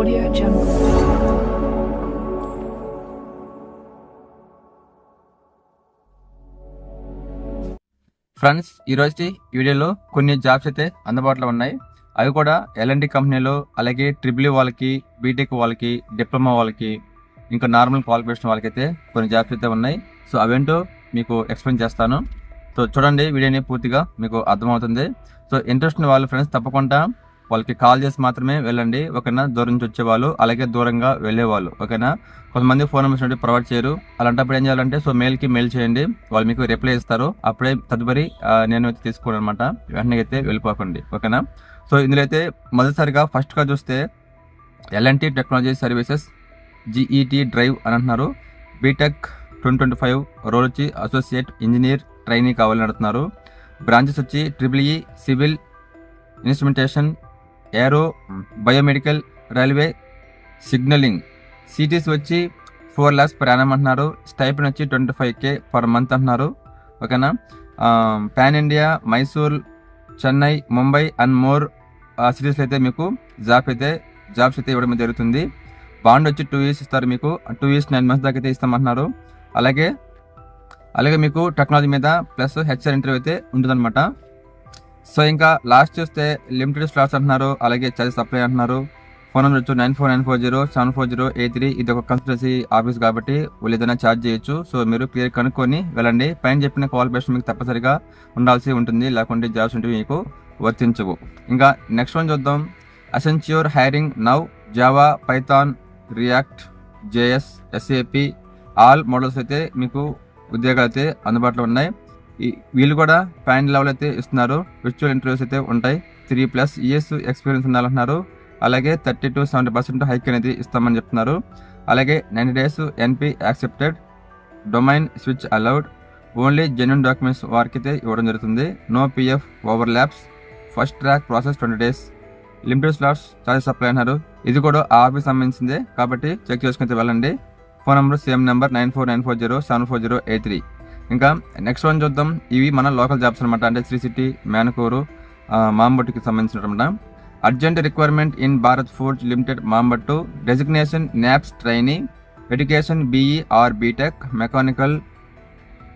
Audio Jungle. Friends ఈరోజు వీడియోలో కొన్ని జాబ్స్ అయితే అందుబాటులో ఉన్నాయి. అవి కూడా ఎల్ఎన్డి కంపెనీలో అలాగే ట్రిపుల్ e వాళ్ళకి బీటెక్ వాళ్ళకి డిప్లొమా వాళ్ళకి ఇంకా నార్మల్ క్వాలిఫికేషన్ వాళ్ళకైతే కొన్ని జాబ్స్ అయితే ఉన్నాయి. సో అవేంటో మీకు ఎక్స్ప్లెయిన్ చేస్తాను. సో చూడండి వీడియోని పూర్తిగా మీకు అర్థమవుతుంది. సో ఇంట్రెస్ట్ ఉన్న వాళ్ళు ఫ్రెండ్స్ తప్పకుండా వాళ్ళకి కాల్ చేసి మాత్రమే వెళ్ళండి. ఓకేనా? దూరం నుంచి వచ్చేవాళ్ళు అలాగే దూరంగా వెళ్ళేవాళ్ళు. ఓకేనా? కొంతమంది ఫోన్ నెంబర్స్ నుండి ప్రొవైడ్ చేయరు. అలాంటప్పుడు ఏం చేయాలంటే సో మెయిల్కి మెయిల్ చేయండి. వాళ్ళు మీకు రిప్లై ఇస్తారు. అప్పుడే తదుపరి నేను అయితే తీసుకోను అనమాట వెంటనే అయితే వెళ్ళిపోకండి. ఓకేనా? సో ఇందులో అయితే మొదటిసారిగా ఫస్ట్గా చూస్తే LNT technology services GET drive అని అంటున్నారు. BTech twenty twenty five role వచ్చి అసోసియేట్ ఇంజనీర్ ట్రైనింగ్ కావాలని అడుగుతున్నారు. బ్రాంచెస్ వచ్చి triple E civil instrumentation aero biomedical railway signalling. Cities వచ్చి ఫోర్ ల్యాక్స్ ప్రయాణం అంటున్నారు. స్టైపెండ్ వచ్చి twenty five K per month అంటున్నారు. ఓకేనా? Pan India Mysore Chennai Mumbai and more సిటీస్లో అయితే మీకు జాబ్ అయితే జాబ్స్ అయితే ఇవ్వడం జరుగుతుంది. బాండ్ వచ్చి టూ ఇయర్స్ ఇస్తారు మీకు. టూ ఇయర్స్ నైన్ మంత్స్ దాకా అయితే ఇస్తామంటున్నారు అలాగే అలాగే మీకు టెక్నాలజీ మీద ప్లస్ హెచ్ఆర్ ఇంటర్వ్యూ అయితే ఉంటుందన్నమాట. సో ఇంకా లాస్ట్ చూస్తే లిమిటెడ్ స్లాట్స్ అంటున్నారు అలాగే చార్జ్ సప్లై అంటున్నారు. ఫోన్ నెంబర్ వచ్చి nine four nine four zero seven four zero eight three ఇది ఒక కన్సల్టెన్సీ ఆఫీస్ కాబట్టి వాళ్ళు ఏదైనా ఛార్జ్ చేయొచ్చు. సో మీరు క్లియర్ కనుక్కొని వెళ్ళండి. పైన చెప్పిన క్వాలిఫికేషన్ మీకు తప్పనిసరిగా ఉండాల్సి ఉంటుంది. లేకుంటే జాబ్స్ ఉంటే మీకు వర్తించవు. ఇంకా నెక్స్ట్ వన్ చూద్దాం. Accenture hiring now Java Python React JS SAP all models అయితే మీకు ఉద్యోగాలు అయితే అందుబాటులో ఉన్నాయి. వీళ్ళు కూడా ప్యాన్ లెవెల్ అయితే ఇస్తున్నారు. విర్చువల్ ఇంటర్వ్యూస్ అయితే ఉంటాయి. త్రీ ప్లస్ ఇయర్స్ ఎక్స్పీరియన్స్ ఉండాలంటున్నారు. అలాగే thirty to seventy percent hike అనేది ఇస్తామని చెప్తున్నారు. అలాగే ninety days NP accepted domain switch allowed only genuine documents వారికి అయితే ఇవ్వడం జరుగుతుంది. No PF over labs first track process twenty days limited slots charges supply అన్నారు ఇది కూడా ఆ ఆఫీస్ సంబంధించిందే. కాబట్టి చెక్ చేసుకుని వెళ్ళండి. Phone number same number nine four nine four zero seven four zero eight three ఇంకా నెక్స్ట్ వన్ చూద్దాం. ఇవి మన లోకల్ జాబ్స్ అనమాట అంటే శ్రీ సిటీ మేనకూరు మాంబట్టుకి సంబంధించినమాట urgent requirement in Bharat foods limited Mambattu. Designation NAPS training education BE or BTech mechanical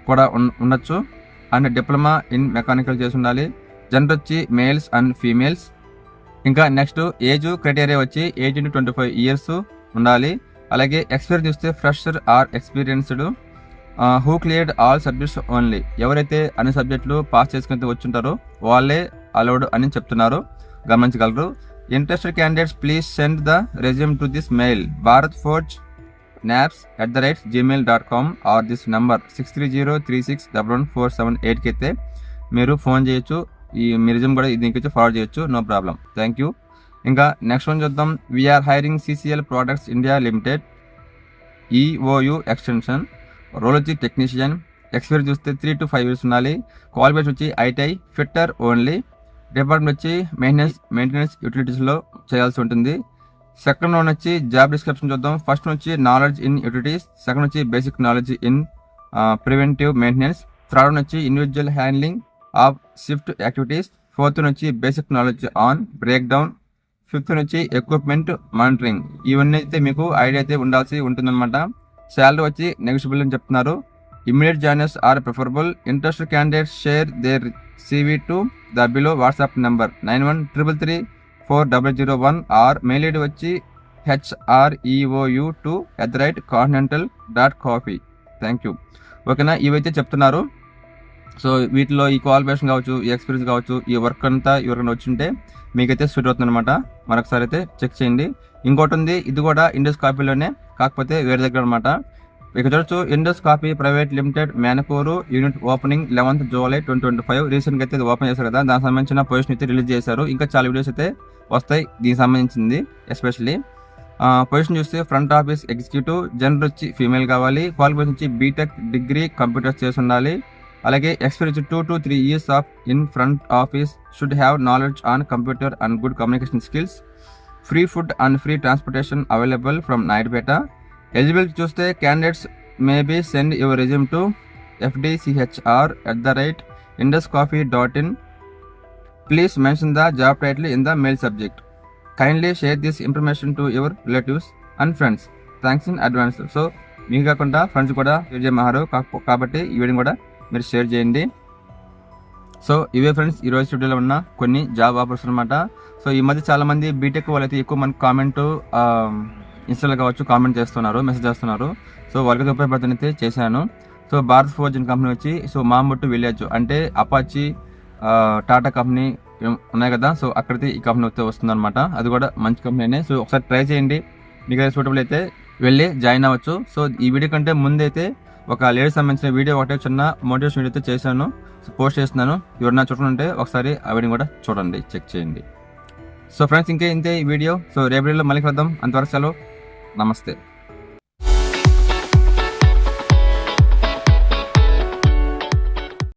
కూడా ఉన్- ఉండొచ్చు. అండ్ డిప్లొమా ఇన్ మెకానికల్ చేసి ఉండాలి. జనరల్ వచ్చి మేల్స్ అండ్ ఫీమేల్స్ ఇంకా నెక్స్ట్ ఏజ్ క్రైటీరియా వచ్చి eighteen to twenty five years ఉండాలి. అలాగే ఎక్స్పీరియన్స్ చూస్తే fresher or experienced who cleared all subjects only ఎవరైతే అన్ని సబ్జెక్టులు పాస్ చేసుకుని వచ్చుంటారో వాళ్ళే అలౌడ్ అని చెప్తున్నారు. గమనించగలరు. Interested candidates please send the resume to this mail Bharat forge NAPS at the rate gmail dot com or this number six three zero three six double one four seven ఎయిట్కి అయితే మీరు phone చేయొచ్చు. ఈ మీ resume కూడా దీనికి వచ్చి forward చేయొచ్చు. No problem thank you ఇంకా నెక్స్ట్ వన్ చూద్దాం. We're hiring CCL products India limited EOU extension role వచ్చి టెక్నీషియన్ ఎక్స్పీరియన్స్ చూస్తే త్రీ టు ఫైవ్ ఇయర్స్ ఉండాలి. క్వాలిఫికేషన్ వచ్చి ఐటీఐ ఫిట్టర్ ఓన్లీ డిపార్ట్మెంట్ వచ్చి మెయింటెనెన్స్ మెయింటెనెన్స్ యూటిలిటీస్లో చేయాల్సి ఉంటుంది. సెకండ్ వన్ వచ్చి జాబ్ డిస్క్రిప్షన్ చూద్దాం. ఫస్ట్ వచ్చి నాలెడ్జ్ ఇన్ యూటిలిటీస్ సెకండ్ వచ్చి basic knowledge in preventive maintenance third one వచ్చి individual handling of shift activities fourth నుంచి వచ్చి basic knowledge on breakdown fifth వచ్చి ఎక్విప్మెంట్ మానిటరింగ్ ఇవన్నీ అయితే మీకు ఐడియా అయితే ఉండాల్సి ఉంటుందన్నమాట. శాలరీ వచ్చి నెగోషియబుల్ అని చెప్తున్నారు. Immediate joiners are preferable interest candidates share their CV to the below WhatsApp number nine one triple three four double zero one or mail ID వచ్చి HREOU two at the rate continental dot coffee thank you ఓకేనా ఇవైతే చెప్తున్నారు. So వీటిలో ఈ qualification కావచ్చు ఈ experience కావచ్చు ఈ వర్క్ అంతా ఎవరికైనా వచ్చింటే మీకైతే సూట్ అవుతుంది అనమాట మరొకసారి అయితే చెక్ చేయండి. ఇంకోటి ఉంది ఇది కూడా ఇండస్ కాపీలోనే కాకపోతే వేరే దగ్గర అనమాట ఇక చూడొచ్చు Indus coffee private limited Menakuru unit opening eleventh July twenty twenty five. రీసెంట్గా అయితే ఇది ఓపెన్ చేశారు కదా దానికి సంబంధించిన పొజిషన్ అయితే రిలీజ్ చేశారు. ఇంకా చాలా వీడియోస్ అయితే వస్తాయి దీనికి సంబంధించింది ఎస్పెషల్లీ. పొజిషన్ చూస్తే ఫ్రంట్ ఆఫీస్ ఎగ్జిక్యూటివ్ జనరల్ వచ్చి ఫీమేల్ కావాలి. క్వాలిఫికేషన్ వచ్చి బీటెక్ డిగ్రీ కంప్యూటర్స్ చేసి ఉండాలి. అలాగే experience two to three years of in front office should have knowledge on computer and good communication skills. Free food and free transportation available from Naidupeta eligibility చూస్తే candidates may be send your resume to FDCHR at the rate Indus coffee dot in please mention the job title in the mail subject kindly share this information to your relatives and friends thanks in advance so మీకు కాకుండా friends కూడా share చేయమన్నారు కాబట్టి ఈ video కూడా మీరు share చేయండి. So ఇవే ఫ్రెండ్స్ ఈ రోజు ఉన్న కొన్ని జాబ్ ఆఫర్స్ అనమాట సో ఈ మధ్య చాలా మంది బీటెక్ వాళ్ళైతే ఎక్కువ మనకి కామెంట్ ఇన్స్టాలో కావచ్చు కామెంట్ చేస్తున్నారు మెసేజ్ చేస్తున్నారు. సో వాళ్ళకి ఉపయోగపడుతుంది అయితే చేశాను. సో భారత్ ఫోర్జన్ కంపెనీ వచ్చి సో మాంబొట్టు విలేజ్ అంటే అపాచి టాటా కంపెనీ ఉన్నాయి కదా? సో అక్కడైతే ఈ కంపెనీ వస్తే వస్తుందన్నమాట. అది కూడా మంచి కంపెనీనే సో ఒకసారి ట్రై చేయండి. మీకు అయితే సూటబుల్ అయితే వెళ్ళి జాయిన్ అవ్వచ్చు. సో ఈ వీడియో కంటే ముందైతే ఒక లేడీస్ సంబంధించిన వీడియో ఒకటే చిన్న మోటివేషన్ వీడియో అయితే చేశాను. పోస్ట్ చేస్తున్నాను. ఎవరైనా చూడనుంటే ఒకసారి ఆ వీడియో కూడా చూడండి. చెక్ చేయండి. సో ఫ్రెండ్స్ ఇంకే ఇంతే ఈ వీడియో సో రేపు వీడియోలో మళ్ళీ కలుద్దాం. అంతవరకు సెలవు. నమస్తే.